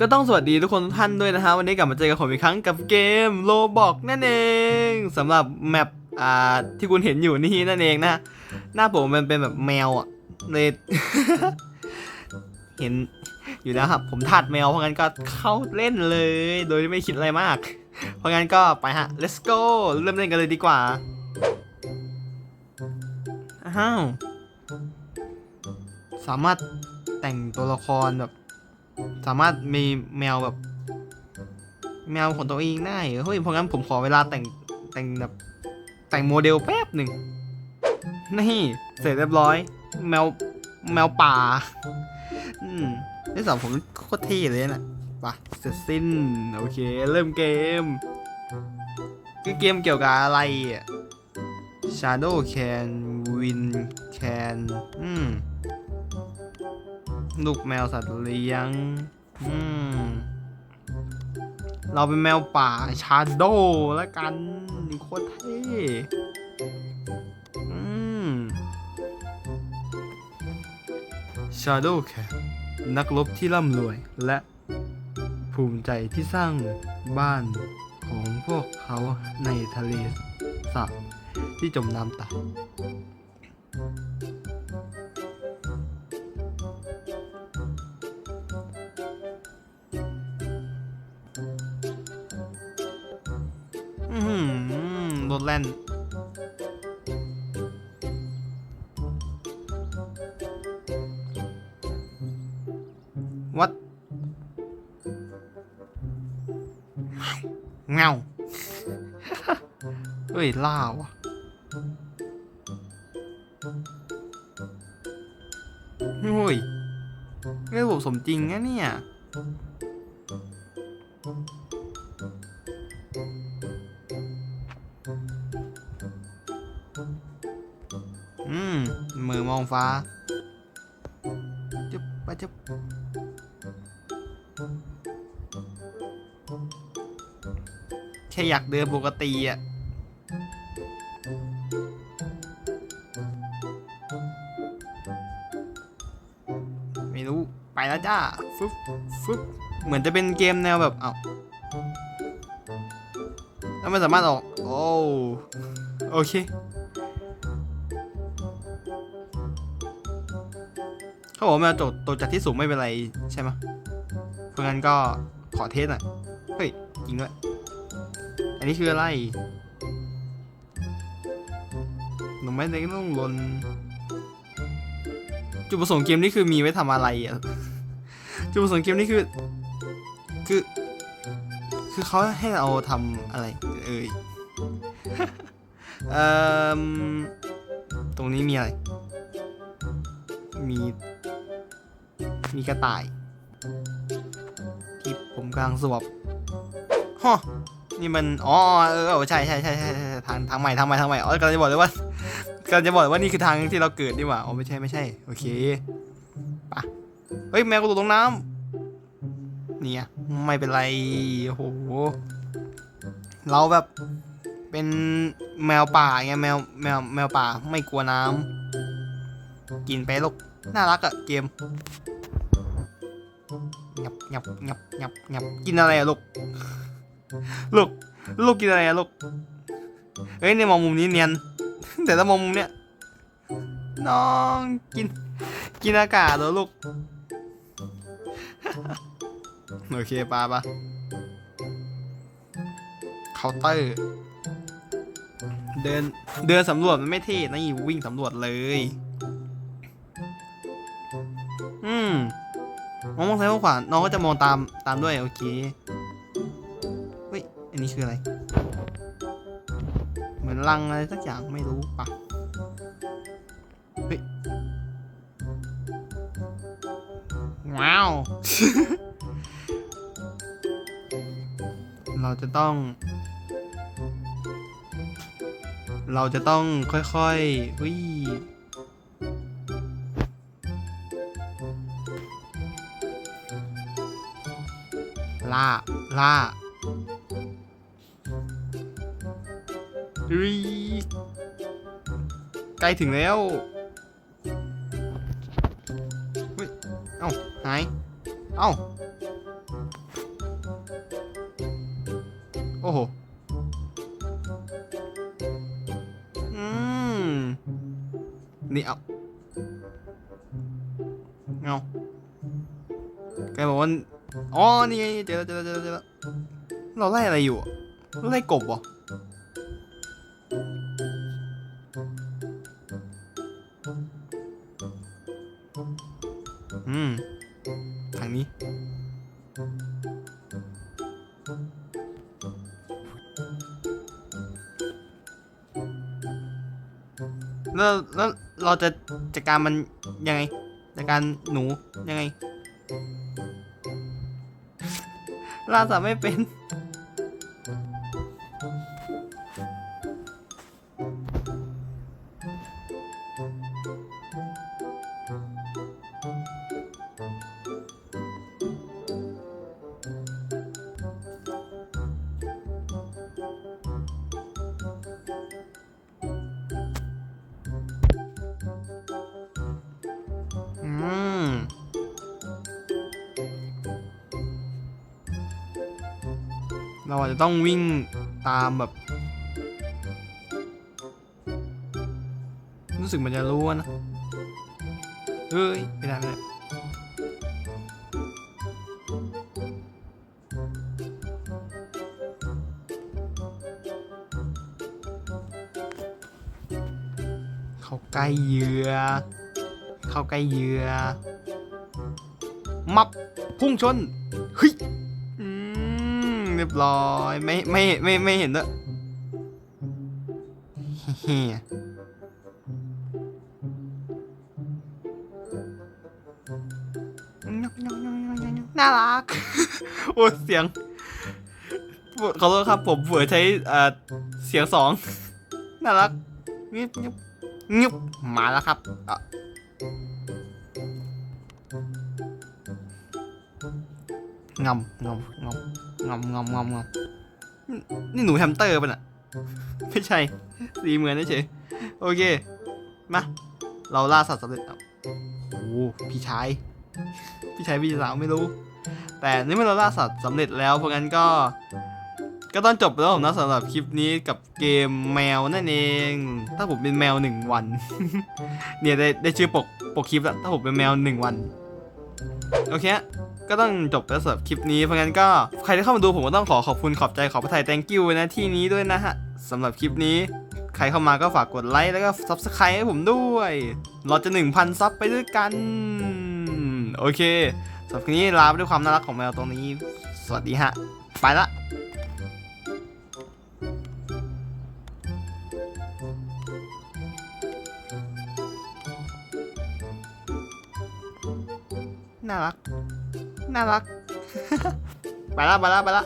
ก็ต้องสวัสดีทุกคนทุกท่านด้วยนะฮะ วันนี้กลับมาเจอกับผมอีกครั้งกับเกมโลบอกนั่นเองสำหรับแมปอ่าที่คุณเห็นอยู่นี่นั่นเองนะ หน้าผมมันเป็นแบบแมวอะเลยเห็นอยู่แล้วครับ ผมถัดแมวเพราะงั้นก็เข้าเล่นเลย โดยไม่คิดอะไรมาก เพราะงั้นก็ไปฮะ let's go เริ่มเล่นกันเลยดีกว่าอ้าวสามารถแต่งตัวละครแบบ สามารถมีแมวแบบ แมวของตัวเองได้เฮ้ยเพราะงั้นผมขอเวลาแต่งแต่งแบบแต่งโมเดลแป๊บหนึ่งนี่เสร็จเรียบร้อย แมวแมวป่า อืมนี่สำหรับผมโคตรเท่เลยนะไปเสร็จสิ้น โอเค เริ่มเกมคือเกมเกี่ยวกับอะไรอะ Shadow Can Win Can อืม ลูกแมวสัตว์เลี้ยง อืม เราเป็นแมวป่าชาโดแล้วกันโคตรเท่อืม Shadow Cat นักรบที่ร่ำรวยและภูมิใจที่สร้างบ้านของพวกเขาในทะเลสาบที่จมน้ำตาย อืมรถแล่นวัดเงาเฮ้ย ล่าว่ะโอ้ยเรื่องระบบสมจริงนะเนี่ย อืม มือมองฟ้า จุ๊บไปจุ๊บแค่อยากเดินปกติอะไม่รู้ ไปแล้วจ้าฟึบฟึบเหมือนจะเป็นเกมแนวแบบ เอ้าแล้วมันสามารถออก โอ้ โอเค เขาบอกว่าแมวโจทย์ตัวจากที่สูงไม่เป็นไรใช่ไหมเพราะงั้นก็ขอเทสหน่อย เฮ้ยจริงด้วย อันนี้คืออะไร หนูไม่ได้ต้องลน จุดประสงค์เกมนี้คือมีไว้ทำอะไรอะ จุดประสงค์เกมนี้คือ คือ คือเขาให้เราทำอะไร เอ่ยเอ่อตรงนี้มีอะไร มี มีกระต่ายที่ผมกำลังสวบฮะนี่มัน อ๋อ เออ ใช่ใช่ใช่ใช่ทางทางใหม่ทางใหม่ทางใหม่ อ๋อกำลังจะบอกเลยว่ากำลังจะบอกเลยว่านี่คือทางที่เราเกิดนี่หว่า อ๋อ ไม่ใช่ไม่ใช่ โอเคปะเฮ้ย แมวกระโดดลงน้ำเนี่ย ไม่เป็นไร โอ้โห เราแบบเป็นแมวป่าไงแมวแมวแมวป่าไม่กลัวน้ำกินไปลูกน่ารักอะเกม งับงับงับงับกินอะไรอะลูก ลูก ลูกกินอะไรอะลูก เฮ้ยในมองมุมนี้เนียน แต่ถ้ามองมุมเนี้ย น้องกิน กินอากาศเหรอลูก โอเคปลาปะเคาน์เตอร์ เดิน เดินสำรวจมันไม่เท่นะนี่วิ่งสำรวจเลย อืม มองซ้ายมองขวา น้องก็จะมองตามตามด้วยโอเค เฮ้ย อันนี้คืออะไร เหมือนลังอะไรสักอย่างไม่รู้ปะเฮ้ย ว้าว เราจะต้อง เราจะต้องค่อยๆอุ้ย ล่า ล่ารีใกล้ถึงแล้วเฮ้ยเอ้าหายเอ้า โอ้โห อืม นี่เอาเอาแกบอกว่า อ๋อ นี่ไงเจอแล้วเจอแล้วเจอแล้วเจอแล้วเราไล่อะไรอยู่อะเราไล่กบเหรออืม ทางนี้ แล้วแล้วเราจะจัดการมันยังไงจัดการหนูยังไง ล่าสัตว์ไม่เป็น เราอาจจะต้องวิ่งตามแบบ รู้สึกมันจะรู้นะ เฮ้ยไม่ได้ไม่ได้เข้าใกล้เหยื่อ เข้าใกล้เหยื่อ มับพุ่งชน ยบร้อยไม่ไม่ไม่ไม่เห็นด้วยเฮียน่ารัก โอ้เสียงขอโทษครับผมเผื่อใช้เสียงสองน่ารักงียบงียบงียบมาแล้วครับอะงำงำงำ งำงำงำงำนี่หนูแฮมสเตอร์ป่ะน่ะ ไม่ใช่ สีเหมือนเฉยโอเค มา เราล่าสัตว์สำเร็จแล้วโอ้พี่ชาย พี่ชายพี่สาวไม่รู้ แต่นี่เมื่อเราล่าสัตว์สำเร็จแล้ว เพราะงั้นก็ ก็ต้องจบแล้วผมนะสำหรับคลิปนี้กับเกมแมวนั่นเอง ถ้าผมเป็นแมวหนึ่งวัน เนี่ยได้ได้ชื่อปกปกคลิปแล้ว ถ้าผมเป็นแมวหนึ่งวัน โอเค ก็ต้องจบแล้วสำหรับคลิปนี้ เพราะงั้นก็ใครที่เข้ามาดูผมก็ต้องขอขอบคุณขอบใจขอบพระทัย thank you นะที่นี้ด้วยนะฮะสำหรับคลิปนี้ ใครเข้ามาก็ฝากกดไลค์แล้วก็ subscribe ให้ผมด้วย เราจะ 1,000 ซับไปด้วยกัน โอเคสำหรับคลิปนี้ลาไปด้วยความน่ารักของแมวตรงนี้ สวัสดีฮะ ไปละน่ารัก น่ารัก ไปละไปละไปละ